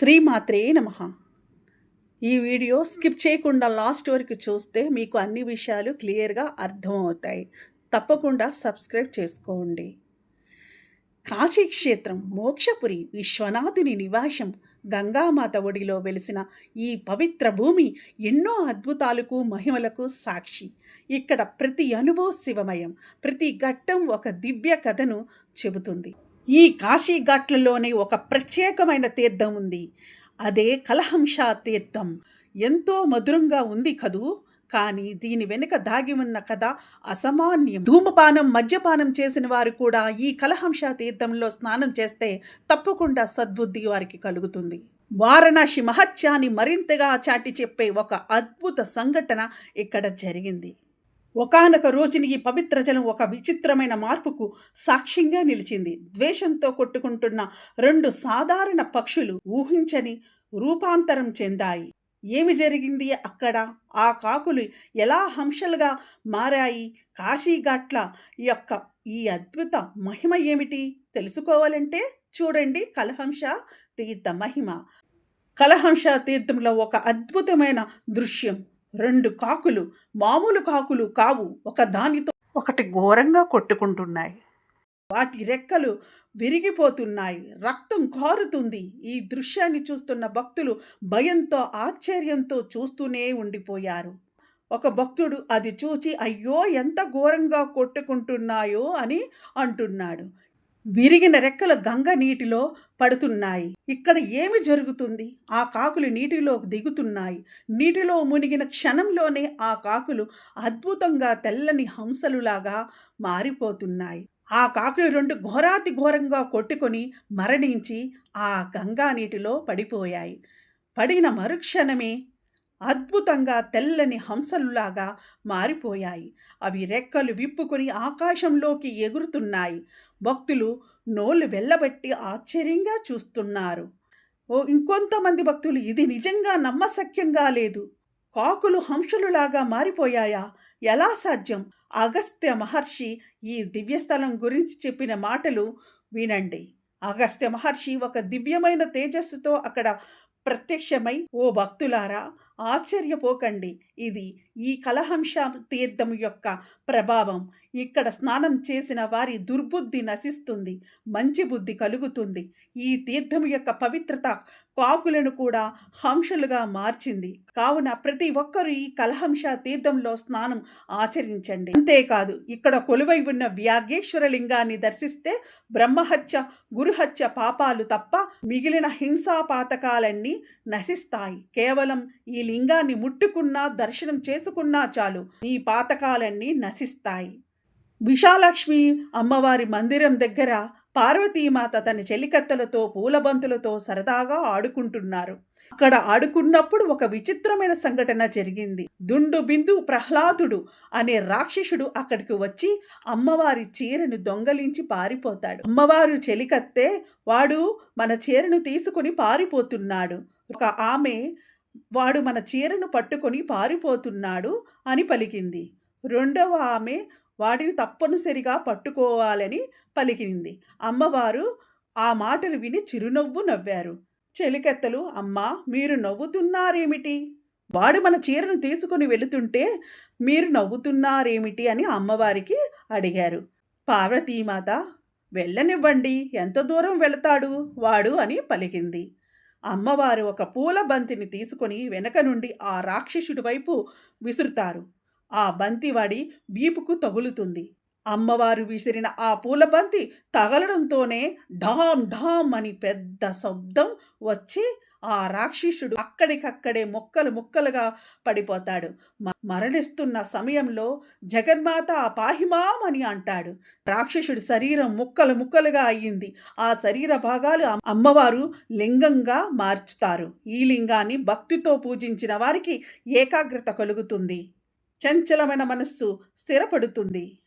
శ్రీమాత్రే నమ. ఈ వీడియో స్కిప్ చేయకుండా లాస్ట్ వరకు చూస్తే మీకు అన్ని విషయాలు క్లియర్గా అర్థమవుతాయి. తప్పకుండా సబ్స్క్రైబ్ చేసుకోండి. కాశీ క్షేత్రం మోక్షపురి విశ్వనాథుని నివాసం గంగామాత ఒడిలో వెలిసిన ఈ పవిత్ర భూమి ఎన్నో అద్భుతాలకు మహిమలకు సాక్షి. ఇక్కడ ప్రతి అనుభవ శివమయం ప్రతి ఘట్టం ఒక దివ్య కథను చెబుతుంది. ఈ కాశీఘాట్లలోనే ఒక ప్రత్యేకమైన తీర్థం ఉంది. అదే కలహంష తీర్థం. ఎంతో మధురంగా ఉంది కదూ. కానీ దీని వెనుక దాగి ఉన్న కథ అసామాన్యం. ధూమపానం మద్యపానం చేసిన వారు కూడా ఈ కలహంష తీర్థంలో స్నానం చేస్తే తప్పకుండా సద్బుద్ధి వారికి కలుగుతుంది. వారణాసి మహత్యాన్ని మరింతగా చాటి చెప్పే ఒక అద్భుత సంఘటన ఇక్కడ జరిగింది. ఒకానొక రోజుని ఈ పవిత్ర జలం ఒక విచిత్రమైన మార్పుకు సాక్ష్యంగా నిలిచింది. ద్వేషంతో కొట్టుకుంటున్న రెండు సాధారణ పక్షులు ఊహించని రూపాంతరం చెందాయి. ఏమి జరిగింది అక్కడ? ఆ కాకులు ఎలా హంసలుగా మారాయి? కాశీఘాట్ల యొక్క ఈ అద్భుత మహిమ ఏమిటి? తెలుసుకోవాలంటే చూడండి కలహంస తీర్థ మహిమ. కలహంస తీర్థంలో ఒక అద్భుతమైన దృశ్యం రెండు కాకులు మామూలు కాకులు కావు ఒక దానితో ఒకటి ఘోరంగా కొట్టుకుంటున్నాయి. వాటి రెక్కలు విరిగిపోతున్నాయి రక్తం కారుతుంది. ఈ దృశ్యాన్ని చూస్తున్న భక్తులు భయంతో ఆశ్చర్యంతో చూస్తూనే ఉండిపోయారు. ఒక భక్తుడు అది చూచి అయ్యో ఎంత ఘోరంగా కొట్టుకుంటున్నాయో అని అంటున్నాడు. విరిగిన రెక్కల గంగ నీటిలో పడుతున్నాయి. ఇక్కడ ఏమి జరుగుతుంది? ఆ కాకులు నీటిలో దిగుతున్నాయి. నీటిలో మునిగిన క్షణంలోనే ఆ కాకులు అద్భుతంగా తెల్లని హంసలులాగా మారిపోతున్నాయి. ఆ కాకులు రెండు ఘోరాతి ఘోరంగా కొట్టుకొని మరణించి ఆ గంగా నీటిలో పడిపోయాయి. పడిన మరుక్షణమే అద్భుతంగా తెల్లని హంసలులాగా మారిపోయాయి. అవి రెక్కలు విప్పుకొని ఆకాశంలోకి ఎగురుతున్నాయి. భక్తులు నోళ్ళు వెళ్ళబట్టి ఆశ్చర్యంగా చూస్తున్నారు. ఓ ఇంకొంతమంది భక్తులు ఇది నిజంగా నమ్మశక్యంగా లేదు. కాకులు హంసలులాగా మారిపోయాయా? ఎలా సాధ్యం? అగస్త్య మహర్షి ఈ దివ్యస్థలం గురించి చెప్పిన మాటలు వినండి. అగస్త్య మహర్షి ఒక దివ్యమైన తేజస్సుతో అక్కడ ప్రత్యక్షమై ఓ భక్తులారా ఆశ్చర్యపోకండి. ఇది ఈ కలహంశ తీర్థం యొక్క ప్రభావం. ఇక్కడ స్నానం చేసిన వారి దుర్బుద్ధి నశిస్తుంది మంచి బుద్ధి కలుగుతుంది. ఈ తీర్థం యొక్క పవిత్రత కాకులను కూడా హంసలుగా మార్చింది. కావున ప్రతి ఒక్కరూ ఈ కలహంశ తీర్థంలో స్నానం ఆచరించండి. అంతేకాదు ఇక్కడ కొలువై ఉన్న వ్యాగేశ్వర లింగాన్ని దర్శిస్తే బ్రహ్మహత్య గురుహత్య పాపాలు తప్ప మిగిలిన హింసా పాతకాలన్నీ నశిస్తాయి. కేవలం ఈ లింగాన్ని ముట్టుకున్నా దర్శనం చేసుకున్నా చాలు. ఈ పాతకాలన్నీ నశిస్తాయి. విశాలక్ష్మి అమ్మవారి మందిరం దగ్గర పార్వతీమాత తన చెలికత్తలతో పూలబంతులతో సరదాగా ఆడుకుంటున్నారు. అక్కడ ఆడుకున్నప్పుడు ఒక విచిత్రమైన సంఘటన జరిగింది. దుండు బిందు ప్రహ్లాదుడు అనే రాక్షసుడు అక్కడికి వచ్చి అమ్మవారి చీరను దొంగలించి పారిపోతాడు. అమ్మవారు చెలికత్తే వాడు మన చీరను తీసుకుని పారిపోతున్నాడు. ఒక ఆమె వాడు మన చీరను పట్టుకొని పారిపోతున్నాడు అని పలికింది. రెండవ ఆమె వాడిని తప్పనిసరిగా పట్టుకోవాలని పలికింది. అమ్మవారు ఆ మాటలు విని చిరునవ్వు నవ్వారు. చెలికెత్తలు అమ్మా మీరు నవ్వుతున్నారేమిటి? వాడు మన చీరను తీసుకుని వెళుతుంటే మీరు నవ్వుతున్నారేమిటి? అని అమ్మవారికి అడిగారు. పార్వతీమాత వెళ్ళనివ్వండి. ఎంత దూరం వెళతాడు వాడు? అని పలికింది. అమ్మవారు ఒక పూల బంతిని తీసుకొని వెనక నుండి ఆ రాక్షసుడి వైపు విసురుతారు. ఆ బంతి వాడి వీపుకు తగులుతుంది. అమ్మవారు విసిరిన ఆ పూలబంతి తగలడంతోనే ఢామ్ ఢామ్ అని పెద్ద శబ్దం వచ్చి ఆ రాక్షసుడు అక్కడికక్కడే ముక్కలు ముక్కలుగా పడిపోతాడు. మరణిస్తున్న సమయంలో జగన్మాత పాహిమాం అని అంటాడు. రాక్షసుడి శరీరం ముక్కలు ముక్కలుగా అయ్యింది. ఆ శరీర భాగాలు అమ్మవారు లింగంగా మార్చుతారు. ఈ లింగాన్ని భక్తితో పూజించిన వారికి ఏకాగ్రత కలుగుతుంది. చంచలమైన మనస్సు స్థిరపడుతుంది.